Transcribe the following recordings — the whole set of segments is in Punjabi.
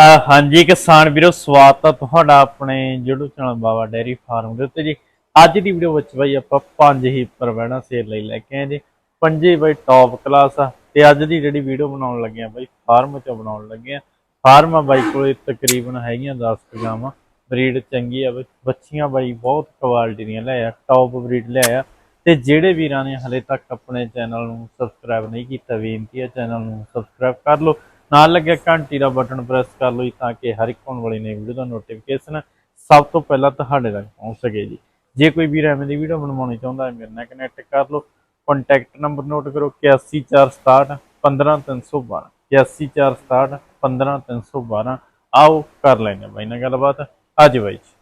ਹਾਂਜੀ, ਕਿਸਾਨ ਵੀਰੋ, ਸਵਾਗਤ ਆ ਤੁਹਾਡਾ ਆਪਣੇ YouTube channel Baba dairy farm ਦੇ ਉੱਤੇ ਜੀ। ਅੱਜ ਦੀ ਵੀਡੀਓ ਵਿੱਚ ਬਾਈ ਆਪਾਂ ਪੰਜ ਹੀ ਪ੍ਰਵੈਣਾ ਸੇਲ ਲਈ ਲੈ ਕੇ ਆਏ ਜੀ। ਪੰਜੇ ਬਾਈ ਟੌਪ ਕਲਾਸ ਆ। ਤੇ ਅੱਜ ਦੀ ਜਿਹੜੀ ਵੀਡੀਓ ਬਣਾਉਣ ਲੱਗੇ ਆ ਬਾਈ, ਫਾਰਮ 'ਚੋਂ ਬਣਾਉਣ ਲੱਗੇ ਆ। ਫਾਰਮ ਆ ਬਾਈ ਕੋਲੇ ਤਕਰੀਬਨ ਹੈਗੀਆਂ 10 ਗਾਵਾਂ ਬਰੀਡ ਚੰਗੀ ਆ ਬਾਈ। ਬੱਚੀਆਂ ਬਾਈ ਬਹੁਤ ਕੁਆਲਿਟੀ ਦੀਆਂ ਲੈ ਆ। ਟੌਪ ਬਰੀਡ ਲੈ ਆ। ਤੇ ਜਿਹੜੇ ਵੀਰਾਂ ਨੇ ਹਲੇ ਤੱਕ ਆਪਣੇ ਚੈਨਲ ਨੂੰ ਸਬਸਕ੍ਰਾਈਬ ਨਹੀਂ ਕੀਤਾ, ਬੇਨਤੀ ਹੈ ਚੈਨਲ ਨੂੰ ਸਬਸਕ੍ਰਾਈਬ ਕਰ ਲਓ। ਨਾਲ ਲੱਗਿਆ ਘੰਟੀ ਦਾ ਬਟਨ ਪ੍ਰੈਸ ਕਰ ਲਓ ਤਾਂ ਕਿ ਹਰ ਇੱਕ ਆਉਣ ਵਾਲੀ ਨਵੀਂ ਵੀਡੀਓ ਦਾ ਨੋਟੀਫਿਕੇਸ਼ਨ ਸਭ ਤੋਂ ਪਹਿਲਾਂ ਤੁਹਾਡੇ ਤੱਕ ਪਹੁੰਚ ਸਕੇ ਜੀ। ਜੇ ਕੋਈ ਵੀਰ ਐਵੇਂ ਦੀ ਵੀਡੀਓ ਬਣਵਾਉਣੀ ਚਾਹੁੰਦਾ ਹੈ ਮੇਰੇ ਨਾਲ ਕਨੈਕਟ ਕਰ ਲਓ। ਕੰਟੈਕਟ ਨੰਬਰ ਨੋਟ ਕਰੋ 81467 15312 81467 15312 ਆਓ ਕਰ ਹਾਂ ਬਾਈ ਨਾਲ ਗੱਲਬਾਤ। ਅੱਜ ਬਾਈ ਜੀ।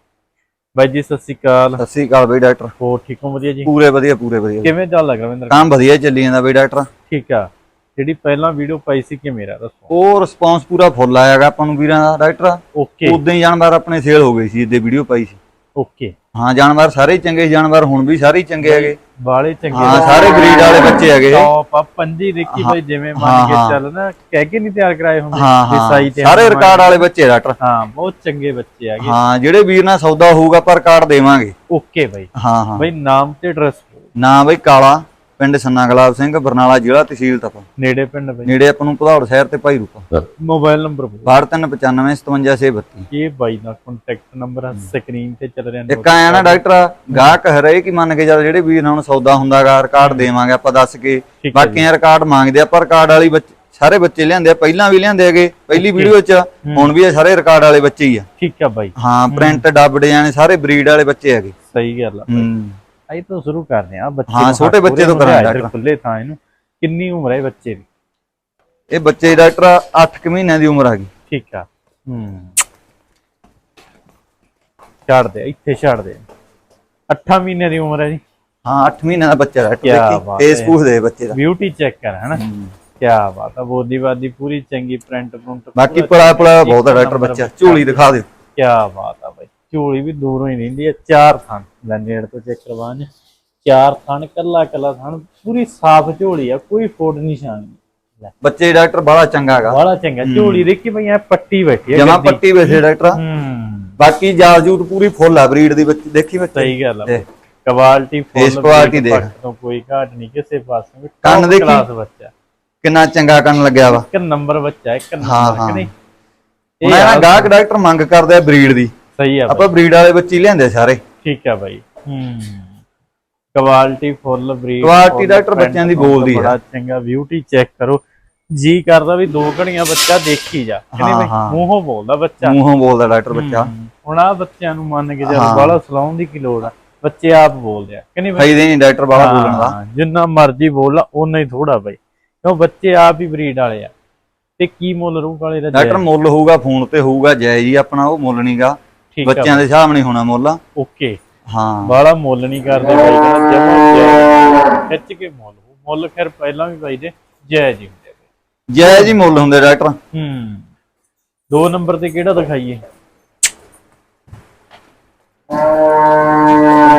ਬਾਈ ਜੀ ਸਤਿ ਸ਼੍ਰੀ ਅਕਾਲ। ਸਤਿ ਸ੍ਰੀ ਅਕਾਲ ਬਈ ਡਾਕਟਰ। ਹੋਰ ਠੀਕ ਹੋ? ਵਧੀਆ ਜੀ? ਪੂਰੇ ਵਧੀਆ ਪੂਰੇ ਵਧੀਆ। ਕਿਵੇਂ ਚੱਲ ਲੱਗ ਰਵਿੰਦਰ? ਕੰਮ ਵਧੀਆ ਚੱਲੀ ਜਾਂਦਾ ਬਈ ਡਾਕਟਰ। ਠੀਕ ਆ। ਜਿਹੜੀ ਪਹਿਲਾਂ ਵੀਡੀਓ ਪਾਈ ਸੀ ਕਿ ਮੇਰਾ? ਦੱਸੋ। ਉਹ ਰਿਸਪੌਂਸ ਪੂਰਾ ਫੁੱਲ ਆਇਆਗਾ ਆਪਾਂ ਨੂੰ ਵੀਰਾਂ ਦਾ ਡਾਕਟਰ ਓਕੇ ਉਦੋਂ ਹੀ ਜਾਨਵਰ ਆਪਣੇ ਸੇਲ ਹੋ ਗਏ ਸੀ ਜਿੱਦੇ ਵੀਡੀਓ ਪਾਈ ਸੀ। ਓਕੇ ਹਾਂ ਜਾਨਵਰ ਸਾਰੇ ਚੰਗੇ ਜਾਨਵਰ ਹੁਣ ਵੀ ਸਾਰੇ ਚੰਗੇ ਹੈਗੇ। ਬਾਲੇ ਚੰਗੇ ਹਾਂ ਸਾਰੇ ਬਰੀਡ ਵਾਲੇ ਬੱਚੇ ਹੈਗੇ। ਟੌਪ ਆ ਪੰਜੀ ਦੇਖੀ ਬਾਈ ਜਿਵੇਂ ਮੰਨ ਕੇ। ਚੱਲ ਨਾ ਕਹਿ ਕੇ ਨਹੀਂ ਤਿਆਰ ਕਰਾਏ ਹੁੰਦੇ ਹਾਂ ਵੀ ਹਾਂ ਸਾਈ ਤੇ ਸਾਰੇ ਰਿਕਾਰਡ ਵਾਲੇ ਬੱਚੇ ਡਾਕਟਰ ਹਾਂ ਬਹੁਤ ਚੰਗੇ ਬੱਚੇ ਹੈਗੇ। ਹਾਂ ਜਿਹੜੇ ਵੀਰ ਨਾਲ ਸੌਦਾ ਹੋਊਗਾ ਪਰ ਰਿਕਾਰਡ ਦੇਵਾਂਗੇ। ਓਕੇ ਬਾਈ। ਹਾਂ ਹਾਂ। ਬਾਈ ਨਾਮ ਤੇ ਐਡਰੈਸ ਨਾਂ ਬਈ ਕਾਲਾ। ਪਿੰਡ ਸੰਨਾ ਗੁਲਾਬ ਸਿੰਘ ਬਰਨਾਲਾ ਜ਼ਿਲ੍ਹਾ ਤਹਿਸੀਲ ਤਪਾ। ਨੇੜੇ ਪਿੰਡ ਬਾਈ। ਨੇੜੇ ਆਪਾਂ ਨੂੰ ਭਦੌੜ ਸ਼ਹਿਰ ਤੇ ਭਾਈ ਰੂਪਾ। ਮੋਬਾਈਲ ਨੰਬਰ ਬੋਲ। 9295575632 ਇਹ ਬਾਈ ਦਾ ਕੰਟੈਕਟ ਨੰਬਰ ਆ ਸਕਰੀਨ ਤੇ ਚੱਲ ਰਿਹਾ ਇੱਕ ਆਇਆ ਨਾ ਡਾਕਟਰ ਗਾਹਕ ਹਰੇਕ ਹੀ ਮੰਨ ਕੇ ਚੱਲ ਜਿਹੜੇ ਵੀਰ ਨਾਲ ਹੁਣ ਸੌਦਾ ਹੁੰਦਾਗਾ ਰਿਕਾਰਡ ਦੇਵਾਂਗੇ ਆਪਾਂ ਦੱਸ ਕੇ ਬਾਕੀਆਂ ਰਿਕਾਰਡ ਮੰਗਦੇ ਆ ਪਰ ਰਿਕਾਰਡ ਵਾਲੀ ਬੱਚੇ ਸਾਰੇ ਬੱਚੇ ਲਿਆਂਦੇ ਆ ਪਹਿਲਾਂ ਵੀ ਲਿਆਂਦੇ ਹੈਗੇ ਪਹਿਲੀ ਵੀਡੀਓ 'ਚ ਹੁਣ ਵੀ ਇਹ ਸਾਰੇ ਰਿਕਾਰਡ ਵਾਲੇ ਬੱਚੇ ਹੀ ਆ। ਠੀਕ ਆ ਬਾਈ। ਹਾਂ ਪ੍ਰਿੰਟ ਡੱਬ ਡਿਜ਼ਾਈਨ ਸਾਰੇ ਬਰੀਡ ਵਾਲੇ ਬੱਚੇ ਹੈਗੇ। ਸਹੀ ਗੱਲ ਆ ਆਈ ਤੋਂ ਸ਼ੁਰੂ ਕਰਦੇ ਆ ਬੱਚੇ ਹਾਂ, ਛੋਟੇ ਬੱਚੇ ਤੋਂ ਆ, ਇੱਧਰ ਡਾਕਟਰ। ਖੁੱਲੇ ਥਾਂ ਇਹਨੂੰ। ਕਿੰਨੀ ਉਮਰ ਹੈ ਬੱਚੇ ਦੀ? ਇਹ ਬੱਚੇ ਡਾਕਟਰ 8 ਮਹੀਨਿਆਂ ਦੀ ਉਮਰ ਹੈਗੀ। ਠੀਕ ਆ। ਹੂੰ। ਛੱਡ ਦੇ ਇੱਥੇ ਛੱਡ ਦੇ 8 ਮਹੀਨੇ ਦੀ ਉਮਰ ਹੈ ਜੀ। ਹਾਂ 8 ਮਹੀਨਿਆਂ ਦਾ ਬੱਚਾ ਡਾਕਟਰ। ਫੇਸ। ਫੂਸ ਦੇ ਬੱਚੇ ਦਾ। ਬਿਊਟੀ ਚੈੱਕ ਕਰ ਹੈਨਾ। ਕੀ ਬਾਤ ਆ ਬੋਦੀ ਬਾਦੀ ਪੂਰੀ ਚੰਗੀ ਪ੍ਰਿੰਟ ਪ੍ਰਿੰਟ ਬਾਕੀ ਪੜਾ ਪੜਾ ਬਹੁਤ ਆ ਡਾਕਟਰ ਬੱਚਾ। ਝੋਲੀ ਦਿਖਾ ਦਿਓ। ਕੀ ਬਾਤ ਆ ਝੋਲੀ ਵੀ ਦੂਰੋਂ ਹੀ ਰਹਿੰਦੀ ਹੈ ਚਾਰ ਥਣ। ਲੈ ਨੇੜ ਤੋਂ ਚੈੱਕ ਕਰਵਾਣ ਚਾਰ ਥਣ ਕੱਲਾ ਕੱਲਾ ਥਣ ਪੂਰੀ ਸਾਫ਼ ਝੋਲੀ ਆ ਕੋਈ ਫੋਟ ਨਿਸ਼ਾਨ ਨਹੀਂ। ਬੱਚੇ ਡਾਕਟਰ ਬੜਾ ਚੰਗਾ ਹੈਗਾ। ਬੜਾ ਚੰਗਾ। ਝੋਲੀ ਦੇਖੀ ਭਈ ਐ ਪੱਟੀ ਬੈਠੀ ਹੈ ਜਮਾ। ਪੱਟੀ ਵੇਸੇ ਡਾਕਟਰ। ਬਾਕੀ ਜਾਜੂਤ ਪੂਰੀ ਫੁੱਲ ਆ ਬਰੀਡ ਦੀ ਬੱਚੀ। ਦੇਖੀ ਬੱਚੇ? ਸਹੀ ਗੱਲ ਆ। ਕੁਆਲਿਟੀ Face quality ਦੇਖ। ਤੋਂ ਕੋਈ ਘਾਟ ਨਹੀਂ ਕਿਸੇ ਪਾਸੇ ਕੰਨ ਦੇਖੀ। class ਬੱਚਾ। ਕਿੰਨਾ ਚੰਗਾ ਕੰਨ ਲੱਗਿਆ ਵਾ। ਇੱਕ ਨੰਬਰ ਬੱਚਾ ਇੱਕ ਨੰਬਰ ਨਹੀਂ? ਹੁਣ ਇਹ ਨਾ ਗਾਹਕ ਡਾਕਟਰ ਮੰਗ ਕਰਦੇ ਆ ਬਰੀਡ ਦੀ। ਸਹੀ ਆ ਬਾਈ। ਆਪਾਂ ਬਰੀਡ ਵਾਲੇ ਬੱਚੇ ਹੀ ਲਿਆਂਦੇ ਸਾਰੇ। ਠੀਕ ਆ ਬਾਈ। ਹੂੰ। Quality full breed Quality doctor ਬੱਚਿਆਂ ਦੀ ਬੋਲਦੀ ਆ। ਬੜਾ ਚੰਗਾ ਬਿਊਟੀ ਚੈੱਕ ਕਰੋ। ਜੀ ਕਰਦਾ ਵੀ ਦੋ ਘੜੀਆਂ ਬੱਚਾ ਦੇਖੀ ਜਾ। ਮੂੰਹੋਂ ਬੋਲਦਾ ਬੱਚਾ। ਮੂੰਹੋਂ ਬੋਲਦਾ ਡਾਕਟਰ ਬੱਚਾ। ਹੁਣ ਆ ਬੱਚਿਆਂ ਨੂੰ ਮੰਨ ਕੇ ਜਦੋਂ। ਬਾਲਾ ਸਲਾਉਣ ਦੀ ਕੀ ਲੋੜ ਆ। ਬੱਚੇ ਆਪ ਬੋਲਦੇ ਆ। ਕਿ ਨਹੀਂ ਬਈ? ਫਾਇਦੇ ਨਹੀਂ ਡਾਕਟਰ ਬਾਹਲਾ ਬੋਲਣ ਦਾ। ਜਿੰਨਾ ਮਰਜ਼ੀ ਬੋਲ ਓਨਾ ਹੀ ਥੋੜਾ ਬਈ। ਕਿਉਂ ਬੱਚੇ ਆਪ ਹੀ ਬਰੀਡ ਵਾਲੇ ਆ। ਤੇ ਕੀ ਮੁੱਲ ਰਹੂ ਵਾਲੇ ਦਾ ਡਾਕਟਰ ਮੁੱਲ ਹੋਊਗਾ ਫੋਨ ਤੇ ਹੋਊਗਾ ਜੈ ਜੀ ਆਪਣਾ ਉਹ ਮੁੱਲ ਨਹੀਂਗਾ ਠੀਕ ਆ ਬੱਚਿਆਂ ਦੇ ਹਿਸਾਬ ਨਹੀਂ ਹੋਣਾ ਮੁੱਲ। ਓਕੇ। ਹਾਂ। ਬਾਲਾ ਮੁੱਲ ਨਹੀਂ ਕਰਦੇ ਬਾਈ ਕਹਿੰਦਾ ਜਮਾ ਖਿੱਚ ਕੇ ਮੁੱਲ। ਮੁੱਲ ਫਿਰ ਪਹਿਲਾਂ ਵੀ ਬਾਈ ਦੇ ਜਾਇਜ਼ ਹੀ ਹੁੰਦੇ। ਜੈ ਜੀ ਮੁੱਲ ਹੁੰਦੇ ਡਾਕਟਰ। ਹੂੰ। ਦੋ ਨੰਬਰ ਤੇ ਕਿਹੜਾ ਦਿਖਾਈਏ?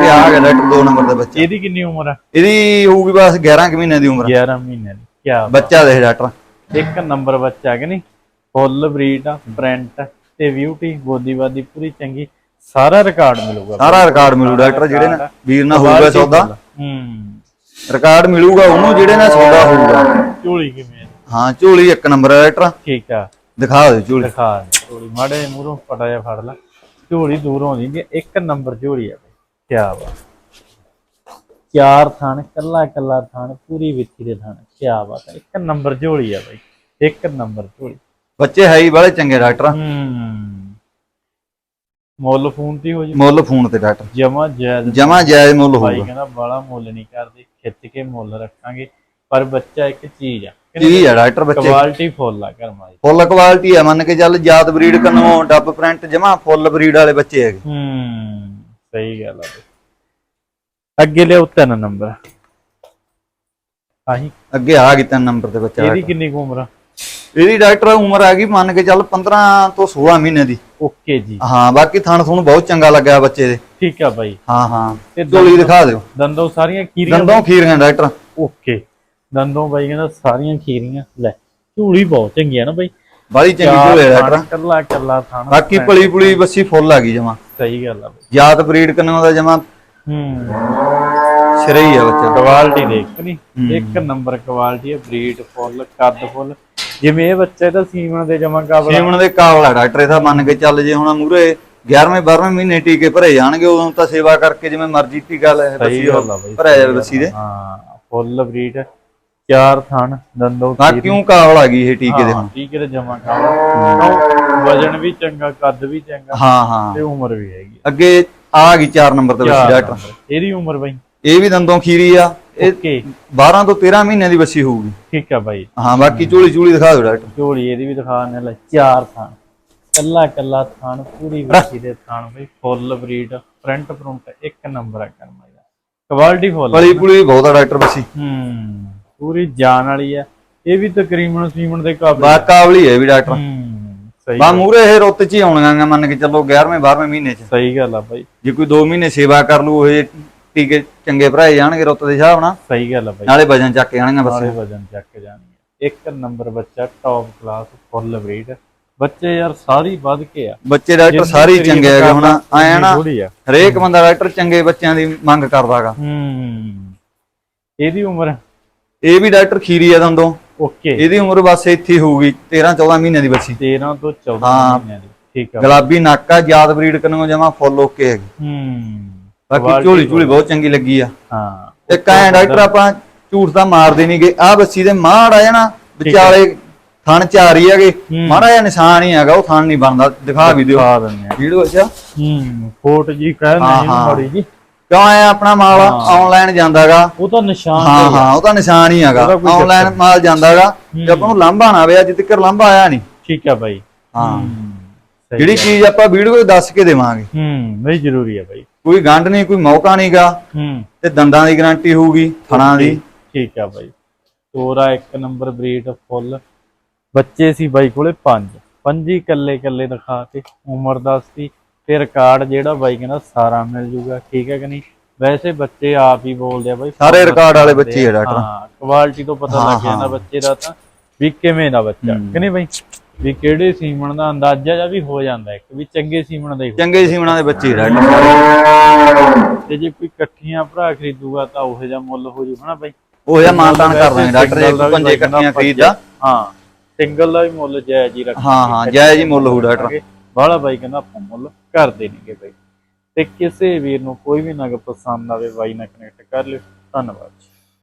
ਤੇ ਆ ਗਿਆ ਡਾਕਟਰ 2 ਨੰਬਰ ਦਾ ਬੱਚਾ। ਇਹਦੀ ਕਿੰਨੀ ਉਮਰ ਆ? ਇਹਦੀ ਹੋਊਗੀ ਬਸ 11 ਕੁ ਮਹੀਨੇ ਦੀ ਉਮਰ। 11 ਮਹੀਨੇ ਦੀ। ਕੀ ਬੱਚਾ ਦੇਖ ਡਾਕਟਰ। ਇੱਕ ਨੰਬਰ ਬੱਚਾ ਕਿ ਨਹੀਂ? ਫੁੱਲ ਬਰੀਡ ਆ ਪ੍ਰਿੰਟ। ਤੇ ਬਿਊਟੀ ਬੋਦੀ ਬਾਦੀ ਪੂਰੀ ਚੰਗੀ ਸਾਰਾ ਰਿਕਾਰਡ ਮਿਲੂਗਾ। ਸਾਰਾ ਰਿਕਾਰਡ ਮਿਲੂ ਡਾਕਟਰ ਜਿਹੜੇ ਨਾਲ ਵੀਰ ਨਾਲ ਹੋਊਗਾ ਸੌਦਾ। ਹੂੰ। ਰਿਕਾਰਡ ਮਿਲੂਗਾ ਉਹਨੂੰ ਜਿਹੜੇ ਨਾਲ ਸੌਦਾ ਹੋਊਗਾ। ਝੋਲੀ ਕਿਵੇਂ? ਹਾਂ ਝੋਲੀ ਇੱਕ ਨੰਬਰ ਹੈ ਡਾਕਟਰ। ਠੀਕ ਆ। ਦਿਖਾ ਦਿਓ ਝੋਲੀ। ਦਿਖਾ ਦੇ ਝੋਲੀ। ਮਾੜੇ ਮੂਹਰੋਂ ਪਟਾ ਜਿਹਾ ਫੜ ਲੈ। ਝੋਲੀ ਦੂਰੋਂ ਹੈ ਇੱਕ ਨੰਬਰ ਝੋਲੀ ਆ ਬਈ। ਕੀ ਵਾ ਚਾਰ ਥਾਣ ਕੱਲਾ ਕੱਲਾ ਥਾਣ ਪੂਰੀ ਵਿੱਥੀ ਦੇ ਥਾਣ। ਕੀ ਬਾਤ ਹੈ ਇੱਕ ਨੰਬਰ ਝੋਲੀ ਆ ਬਈ। ਇੱਕ ਨੰਬਰ ਝੋਲੀ। ਬੱਚੇ ਹੈ ਹੀ ਬੜੇ ਚੰਗੇ ਡਾਕਟਰ। ਹੂੰ। ਮੁੱਲ ਫੋਨ ਤੇ ਹੀ ਹੋ ਜੀ। ਮੁੱਲ ਫੋਨ ਤੇ ਡਾਕਟਰ। ਜਮਾ ਜਾਇਜ਼। ਜਮਾ ਜਾਇਜ਼ ਮੁੱਲ ਭਾਈ ਹੋਊਗਾ। ਕਹਿੰਦਾ ਬਾਲਾ ਮੁੱਲ ਨਹੀਂ ਕਰਦੇ ਖਿੱਚ ਕੇ ਮੁੱਲ ਰੱਖਾਂਗੇ। ਪਰ ਬੱਚਾ ਇੱਕ ਚੀਜ਼ ਆ। ਕੀ ਆ ਡਾਕਟਰ ਬੱਚੇ। ਕੁਆਲਿਟੀ ਫੁੱਲ ਆ ਕਰਮਾ ਦੀ ਫੁੱਲ ਕੁਆਲਿਟੀ ਆ ਮੰਨ ਕੇ ਚੱਲ ਜਾਤ ਬਰੀਡ ਕਨੋਂ ਡੱਬ ਪ੍ਰਿੰਟ ਜਮਾ ਫੁੱਲ ਬਰੀਡ ਵਾਲੇ ਬੱਚੇ ਹੈਗੇ। ਹੂੰ ਸਹੀ ਗੱਲ ਆ। ਬਈ। ਅੱਗੇ ਲਿਆਓ ਤਿੰਨ ਨੰਬਰ। ਆਹੀ। ਅੱਗੇ ਆ ਗਈ ਤਿੰਨ ਨੰਬਰ ਤੇ ਬੱਚਾ ਇਹਦੀ ਕਿੰਨੀ ਕੁ ਉਮਰ ਆ? ਇਹਦੀ ਡਾਕਟਰ ਉਮਰ ਆ ਗਈ ਮੰਨ ਕੇ ਚੱਲ 15 ਤੋਂ 16 ਮਹੀਨੇ ਦੀ। ਓਕੇ ਜੀ। ਹਾਂ ਬਾਕੀ ਥਣ ਥੁਣ ਬਹੁਤ ਚੰਗਾ ਲੱਗਿਆ ਬੱਚੇ ਦੇ। ਠੀਕ ਆ ਬਾਈ। ਹਾਂ ਹਾਂ। ਤੇ ਝੋਲੀ ਦਿਖਾ ਦਿਓ। ਦੰਦੋਂ ਸਾਰੀਆਂ ਖੀਰੀਆਂ ਦੰਦੋਂ ਖੀਰੀਆਂ ਡਾਕਟਰ। ਓਕੇ। ਦੰਦੋਂ ਬਾਈ ਕਹਿੰਦਾ ਸਾਰੀਆਂ ਖੀਰੀਆਂ। ਲੈ ਝੂਲੀ ਬਹੁਤ ਚੰਗੀ ਆ ਨਾ ਬਾਈ। ਬਾਲੀ ਚੰਗੀ ਝੋਲੇ ਡਾਕਟਰ। ਕੱਲਾ ਕੱਲਾ ਥਾਣਾ। ਬਾਕੀ ਪਲੀ ਪੁਲੀ ਬੱਸੀ ਫੁੱਲ ਆ ਗਈ ਜਮਾ। ਸਹੀ ਗੱਲ ਆ ਬਈ। ਜਾਤ ਬਰੀਡ ਕੰਨੋਂ ਦਾ ਜਮਾ? ਹੂੰ। ਸਿਰੇ ਹੀ ਆ ਬੱਚਾ। ਕੁਆਲਿਟੀ ਦੇਖ ਨੀ। ਇੱਕ ਨੰਬਰ ਕੁਆਲਿਟੀ ਹੈ ਬਰੀਡ ਫੁੱਲ ਕੱਦ ਫੁੱਲ। ਜਿਵੇਂ ਇਹ ਬੱਚੇ ਤਾਂ ਸੀਮਨ ਦੇ ਜਮਾ ਕਾਬਲ ਸੀਮਣ ਦੇ ਕਾਬਲ ਆ ਡਾਕਟਰ ਇਹਦਾ ਮੰਨ ਕੇ ਚੱਲ ਜੇ ਹੁਣ ਮੂਰੇ 11ਵੇਂ 12ਵੇਂ ਮਹੀਨੇ ਟੀਕੇ ਭਰੇ ਜਾਣਗੇ ਉਦੋਂ ਤਾਂ ਸੇਵਾ ਕਰਕੇ ਜਿਵੇਂ ਮਰਜ਼ੀ ਟੀਕਾ ਲੈ ਬੱਸੀ ਭਰਿਆ ਜਾਵੇ ਬੱਸੀ ਦੇ। ਹਾਂ ਫੁੱਲ ਬਰੀਡ ਚਾਰ ਥਣ ਦੰਦੋ ਨਾ ਕਿਉਂ ਕਾਬਲ ਆ ਗਈ ਇਹ ਟੀਕੇ ਦੇ ਹੁਣ? ਠੀਕ ਹੈ ਜਮਾ ਕਾਬਲ ਵਜਨ ਵੀ ਚੰਗਾ ਕੱਦ ਵੀ ਚੰਗਾ ਹਾਂ ਹਾਂ। ਤੇ ਉਮਰ ਵੀ ਹੈਗੀ ਅੱਗੇ ਆ ਗਈ 4 ਨੰਬਰ ਤੇ ਬੱਸੀ ਚਾਰ ਡਾਕਟਰ। ਇਹਦੀ ਉਮਰ ਬਾਈ। ਇਹ ਵੀ ਦੰਦੋਂ ਖੀਰੀ ਆ। ਇਹ ਓਕੇ। 12 ਤੋਂ 13 ਮਹੀਨਿਆਂ ਦੀ ਬੱਸੀ ਹੋਊਗੀ। ਠੀਕ ਆ ਬਾਈ। ਹਾਂ ਬਾਕੀ ਝੋਲੀ ਝੂਲੀ ਦਿਖਾ ਦਿਓ ਡਾਕਟਰ ਝੋਲੀ ਇਹਦੀ ਵੀ ਦਿਖਾਣੇ ਲੈ ਚਾਰ ਥਾਣ ਕੱਲਾ ਕੱਲਾ ਥਾਣ ਪੂਰੀ ਵਿੱਚੀ ਦੇ ਥਾਣ ਬਈ ਫੁੱਲ ਬਰੀਡ ਫਰੰਟ ਫਰੰਟ ਇੱਕ ਨੰਬਰ ਆ ਕਰਮਾ ਦਾ। ਕੁਆਲਿਟੀ ਫੁੱਲ ਪਲੀ ਪੁਲੀ ਬਹੁਤ ਆ ਡਾਕਟਰ ਬੱਸੀ ਹੂੰ ਪੂਰੀ ਜਾਨ ਵਾਲੀ ਆ। ਇਹ ਵੀ ਤਕਰੀਬਨ ਸੀਮਨ ਦੇ ਕਾਬਲ ਬਾ ਕਾਬਲੀ ਹੈ ਵੀ ਡਾਕਟਰ। ਹੂੰ ਸਹੀ ਬਾ ਮੂਰੇ ਇਹ ਰੁੱਤ ਚ ਹੀ ਆਉਣੀਆਂ ਗਾ, ਮੰਨ ਕੇ ਚੱਲੋ 11ਵੇਂ 12ਵੇਂ ਮਹੀਨੇ ਚ। ਸਹੀ ਗੱਲ ਆ ਬਾਈ। ਜੇ ਕੋਈ 2 ਮਹੀਨੇ ਸੇਵਾ ਕਰ ਲੂ ਇਹ ਟੀਕੇ ਚੰਗੇ ਭਰਾਏ ਜਾਣਗੇ ਰੁੱਤ ਦੇ ਹਿਸਾਬ ਨਾਲ। ਸਹੀ ਗੱਲ ਆ ਬਾਈ। ਨਾਲੇ ਵਜਨ ਚੱਕ ਕੇ ਆਣਗੇ ਬੱਸੇ। ਸਾਰੇ ਵਜਨ ਚੱਕ ਜਾਣਗੇ ਇੱਕ ਨੰਬਰ ਬੱਚਾ ਟੌਪ ਕਲਾਸ ਫੁੱਲ ਬਰੀਡ ਬੱਚੇ ਯਾਰ ਸਾਰੀ ਵੱਧ ਕੇ ਆ। ਬੱਚੇ ਡਾਕਟਰ ਸਾਰੇ ਹੀ ਚੰਗੇ ਹੈਗੇ ਹੁਣ ਆਇਆ ਨਾ ਹਰੇਕ ਬੰਦਾ ਡਾਕਟਰ ਚੰਗੇ ਬੱਚਿਆਂ ਦੀ ਮੰਗ ਕਰਦਾਗਾ। ਹੂੰ। ਇਹਦੀ ਉਮਰ? ਇਹ ਵੀ ਡਾਕਟਰ ਖੀਰੀ ਆ ਦੰਦੋਂ। ਓਕੇ। ਇਹਦੀ ਉਮਰ ਬਸ ਇੱਥੇ ਹੋਊਗੀ 13 14 ਮਹੀਨਿਆਂ ਦੀ ਬੱਚੀ। 13 ਤੋਂ 14 ਹਾਂ। ਮਹੀਨਿਆਂ ਦੀ। ਠੀਕ ਆ। ਗੁਲਾਬੀ ਨੱਕ ਯਾਦ ਬਰੀਡ ਕਰਨੋਂ ਜਮਾ ਫੁੱਲ ਓਕੇ ਹੈਗੀ। ਹੂੰ। ਬਾਕੀ ਝੋਲੀ ਝੋਲੀ ਬਹੁਤ ਚੰਗੀ ਲੱਗੀ ਆ। ਹਾਂ ਇੱਕ ਐ ਡਾਕਟਰ ਆਪਾਂ ਝੂਠ ਤਾਂ ਮਾਰਦੇ ਨਹੀਂਗੇ ਆ ਬੱਸੀ ਦੇ ਮਾੜ ਆ ਜਾਣਾ ਵਿਚਾਲੇ ਥਣ ਚਾਰ ਹੀ ਹੈਗੇ। ਮਾੜਾ ਜਿਹਾ ਨਿਸ਼ਾਨ ਹੀ ਹੈਗਾ ਉਹ ਥਣ ਨਹੀਂ ਬਣਦਾ। ਦਿਖਾ ਵੀ ਦਿਓ। ਦਿੰਦੇ ਆ ਵੀਡੀਓ ਚ। ਹੂੰ ਫੋਟ ਜੀ ਕਹਿੰਦੇ ਹਾਂ, ਜੀ ਹਾਂ। ਥੋੜੀ ਜੀ। ਕਿਉਂ ਐ ਆਪਣਾ ਮਾਲ? ਆਨਲਾਈਨ ਜਾਂਦਾਗਾ। ਉਹ ਤਾਂ ਨਿਸ਼ਾਨ ਹਾਂ ਹਾਂ ਉਹ ਤਾਂ ਨਿਸ਼ਾਨ ਹੀ ਹੈਗਾ। ਆਨਲਾਈਨ ਮਾਲ ਜਾਂਦਾਗਾ। ਤੇ ਆਪਾਂ ਨੂੰ ਲਾਂਭਾ ਨਾ ਆਵੇ ਅੱਜ ਤੱਕ ਲਾਂਭਾ ਆਇਆ ਨਹੀਂ ਠੀਕ ਆ ਬਾਈ। ਹਾਂ। ਹੂੰ। ਜਿਹੜੀ ਚੀਜ਼ ਆਪਾਂ ਵੀਡੀਓ ਵਿੱਚ ਦੱਸ ਕੇ ਦੇਵਾਂਗੇ। ਹੂੰ ਨਹੀਂ ਜ਼ਰੂਰੀ ਆ ਬਾਈ। ਕੋਈ ਗੰਢ ਨਹੀਂ ਕੋਈ ਮੌਕਾ ਨਹੀਂਗਾ ਹੂੰ। ਤੇ ਦੰਦਾਂ ਦੀ ਗਾਰੰਟੀ ਹੋਊਗੀ ਥਣਾ ਦੀ। ਠੀਕ ਆ ਬਾਈ। ਤੋਰਾ ਇੱਕ ਨੰਬਰ ਬਰੀਡ ਫੁੱਲ। ਬੱਚੇ ਸੀ ਬਾਈ ਕੋਲੇ ਪੰਜ। ਪੰਜੀ ਕੱਲੇ ਕੱਲੇ ਦਿਖਾ ਕੇ ਉਮਰ ਦੱਸਤੀ ਤੇ। ਰਿਕਾਰਡ ਜਿਹੜਾ ਬਾਈ ਕਹਿੰਦਾ ਸਾਰਾ ਮਿਲ ਜੂਗਾ ਠੀਕ ਹੈ ਕਿ ਨਹੀਂ? ਵੈਸੇ ਬੱਚੇ ਆਪ ਹੀ ਬੋਲਦੇ ਆ ਬਾਈ। ਸਾਰੇ ਰਿਕਾਰਡ ਵਾਲੇ ਬੱਚੇ ਆ ਡਾਕਟਰ। ਹਾਂ ਕੁਆਲਿਟੀ ਤੋਂ ਪਤਾ ਲੱਗ ਜਾਂਦਾ ਬੱਚੇ ਦਾ ਤਾਂ ਵੀ ਕਿਵੇਂ ਦਾ ਬੱਚਾ ਕਿ ਨਹੀਂ ਬਾਈ? ਵੀ ਕਿਹੜੇ ਸੀਮਣ ਦਾ ਅੰਦਾਜ਼ਾ ਜਾਂ ਵੀ ਹੋ ਜਾਂਦਾ ਇੱਕ ਵੀ ਚੰਗੇ ਸੀਮਣ ਦਾ ਹੀ ਚੰਗੇ ਸੀਮਣਾ ਦੇ ਬੱਚੇ ਸਾਰੇ ਤੇ ਜੇ ਕੋਈ ਇਕੱਠੀਆਂ ਭਰਾ ਖਰੀਦੂਗਾ ਤਾਂ ਉਹੋ ਜਿਹਾ ਮੁੱਲ ਹੋ ਜੂ ਹਨਾ ਬਾਈ? ਉਹ ਜਿਹਾ ਮਾਨਤਾਨ ਕਰ ਦਾਂਗੇ ਡਾਕਟਰ ਇੱਕ ਪੰਜੇ ਇਕੱਠੀਆਂ ਖਰੀਦਦਾ ਹਾਂ ਸਿੰਗਲ ਦਾ ਵੀ ਮੁੱਲ ਜਾਇਜ਼ ਹੀ ਰੱਖਾਂਗੇ ਹਾਂ ਹਾਂ ਜਾਇਜ਼ ਹੀ ਮੁੱਲ ਹੋਊ ਡਾਕਟਰ। ਬਾਹਲਾ ਬਾਈ ਕਹਿੰਦਾ ਆਪਾਂ ਮੁੱਲ ਕਰ ਦੇਣਗੇ ਬਾਈ। ਤੇ ਕਿਸੇ ਵੀਰ ਨੂੰ ਕੋਈ ਵੀ ਨਗ ਪਸੰਦ ਆਵੇ ਬਾਈ ਨਾਲ ਕਨੈਕਟ ਕਰ ਲਿਓ। ਧੰਨਵਾਦ ਜੀ।